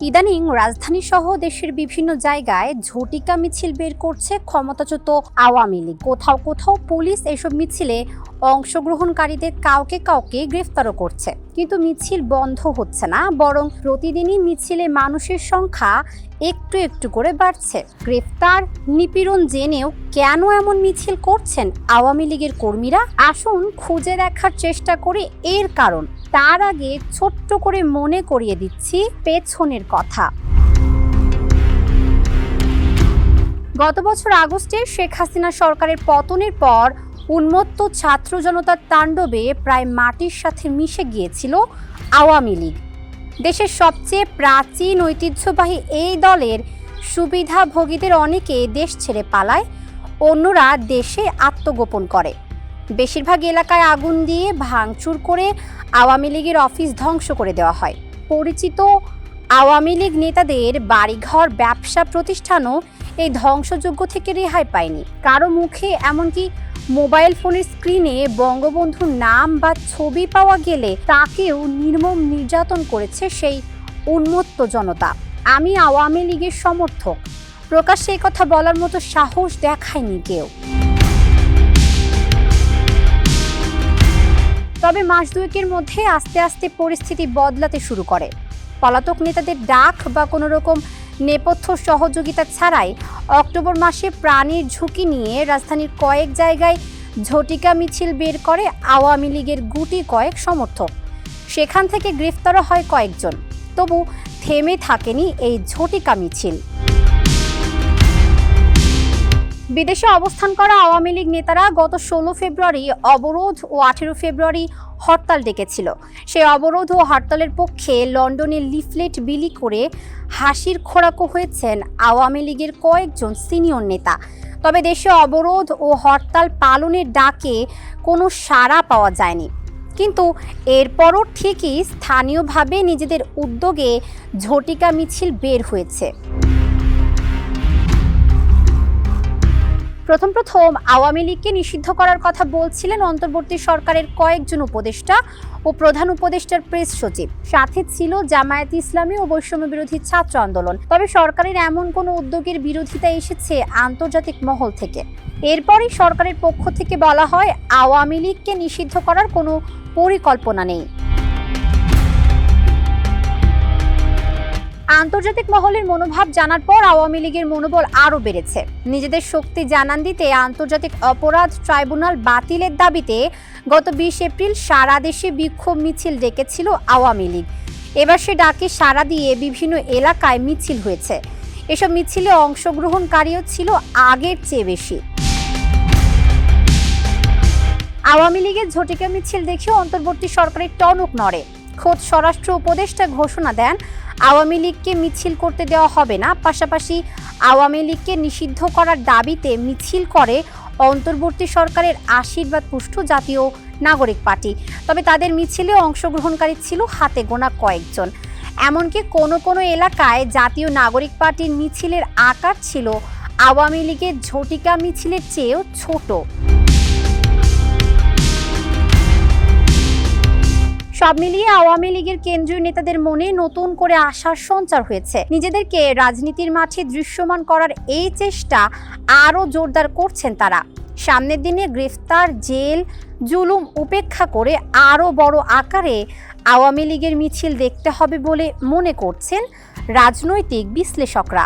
ইদানিং রাজধানী সহ দেশের বিভিন্ন জায়গায় ঝটিকা মিছিল বের করছে ক্ষমতাচ্যুত আওয়ামী লীগ। কোথাও কোথাও পুলিশ এসব মিছিলে অংশগ্রহণকারীদের কাউকে কাউকে গ্রেফতারও করছে। কিন্তু মিছিল বন্ধ হচ্ছে না, বরং প্রতিদিনই মিছিলে মানুষের সংখ্যা একটু একটু করে বাড়ছে। গ্রেফতার নিপীড়ন জেনেও কেন এমন মিছিল করছেন আওয়ামী লীগের কর্মীরা? আসুন খুঁজে দেখার চেষ্টা করে এর কারণ। তার আগে ছোট্ট করে মনে করিয়ে দিচ্ছি পেছনের কথা। গত বছর আগস্টে শেখ হাসিনা সরকারের পতনের পর উন্মত্ত ছাত্র জনতার তাণ্ডবে প্রায় মাটির সাথে মিশে গিয়েছিল আওয়ামী লীগ। দেশের সবচেয়ে প্রাচীন ঐতিহ্যবাহী এই দলের সুবিধাভোগীদের অনেকে দেশ ছেড়ে পালায়, অন্যরা দেশে আত্মগোপন করে। বেশিরভাগ এলাকায় আগুন দিয়ে ভাঙচুর করে আওয়ামী লীগের অফিস ধ্বংস করে দেওয়া হয়। পরিচিত আওয়ামী লীগ নেতাদের বাড়িঘর, ব্যবসা প্রতিষ্ঠানও এই ধ্বংসযজ্ঞ থেকে রেহাই পায়নি। কারও মুখে এমনকি মোবাইল ফোনের স্ক্রিনে বঙ্গবন্ধুর নাম বা ছবি পাওয়া গেলে তাকেও নির্মম নির্যাতন করেছে সেই উন্মত্ত জনতা। আমি আওয়ামী লীগের সমর্থক। প্রকাশ্যে কথা বলার মতো সাহস দেখায়নি কেউ। তবে মাস দুয়েকের মধ্যে আস্তে আস্তে পরিস্থিতি বদলাতে শুরু করে। পলাতক নেতাদের ডাক বা কোনো রকম নেপথ্য সহযোগিতা ছাড়াই অক্টোবর মাসে প্রাণীর ঝুঁকি নিয়ে রাজধানীর কয়েক জায়গায় ঝটিকা মিছিল বের করে আওয়ামী লীগের গুটি কয়েক সমর্থক। সেখান থেকে গ্রেফতারও হয় কয়েকজন। তবু থেমে থাকেনি এই ঝটিকা মিছিল। বিদেশে অবস্থান করা আওয়ামী লীগ নেতারা গত ষোলো ফেব্রুয়ারি অবরোধ ও আঠেরো ফেব্রুয়ারি হরতাল ডেকেছিল। সেই অবরোধ ও হরতালের পক্ষে লন্ডনে লিফলেট বিলি করে হাসির খোরাকও হয়েছেন আওয়ামী লীগের কয়েকজন সিনিয়র নেতা। তবে দেশে অবরোধ ও হরতাল পালনের ডাকে কোনো সাড়া পাওয়া যায়নি। কিন্তু এরপরও ঠিকই স্থানীয়ভাবে নিজেদের উদ্যোগে ঝটিকা মিছিল বের হয়েছে। প্রথম প্রথম আওয়ামী লীগকে নিষিদ্ধ করার কথা বলছিলেন অন্তর্বর্তী সরকারের কয়েকজন উপদেষ্টা ও প্রধান উপদেষ্টার প্রেস সচিব। সাথে ছিল জামায়াত ইসলামী ও বৈষম্য বিরোধী ছাত্র আন্দোলন। তবে সরকারের এমন কোনো উদ্যোগের বিরোধিতা এসেছে আন্তর্জাতিক মহল থেকে। এরপরই সরকারের পক্ষ থেকে বলা হয়, আওয়ামী লীগকে নিষিদ্ধ করার কোনো পরিকল্পনা নেই। আন্তর্জাতিক মহলের মনোভাব জানার পর আওয়ামী লীগের মনোবল আরও বেড়েছে। নিজেদের শক্তি জানান দিতে আন্তর্জাতিক অপরাধ ট্রাইব্যুনাল বাতিলের দাবিতে গত বিশ এপ্রিল সারা দেশে বিক্ষোভ মিছিল ডেকেছিল আওয়ামী লীগ। এবার সে ডাকে সারা দিয়ে বিভিন্ন এলাকায় মিছিল হয়েছে। এসব মিছিলে অংশগ্রহণকারীও ছিল আগের চেয়ে বেশি। আওয়ামী লীগের ঝটিকা মিছিল দেখে অন্তর্বর্তী সরকারের টনক নড়ে। খোদ স্বরাষ্ট্র উপদেষ্টা ঘোষণা দেন, আওয়ামী লীগকে মিছিল করতে দেওয়া হবে না। পাশাপাশি আওয়ামী লীগকে নিষিদ্ধ করার দাবিতে মিছিল করে অন্তর্বর্তী সরকারের আশীর্বাদ পুষ্ট জাতীয় নাগরিক পার্টি। তবে তাদের মিছিলে অংশগ্রহণকারী ছিল হাতে গোনা কয়েকজন। এমনকি কোনো কোনো এলাকায় জাতীয় নাগরিক পার্টির মিছিলের আকার ছিল আওয়ামী লীগের ঝটিকা মিছিলের চেয়েও ছোট। সব মিলিয়ে আওয়ামী লীগের কেন্দ্রীয় নেতাদের মনে নতুন করে আশার সঞ্চার হয়েছে। নিজেদেরকে রাজনীতির মাঠে দৃশ্যমান করার এই চেষ্টা আরও জোরদার করছেন তারা। সামনের দিনে গ্রেফতার, জেল, জুলুম উপেক্ষা করে আরও বড় আকারে আওয়ামী লীগের মিছিল দেখতে হবে বলে মনে করছেন রাজনৈতিক বিশ্লেষকরা।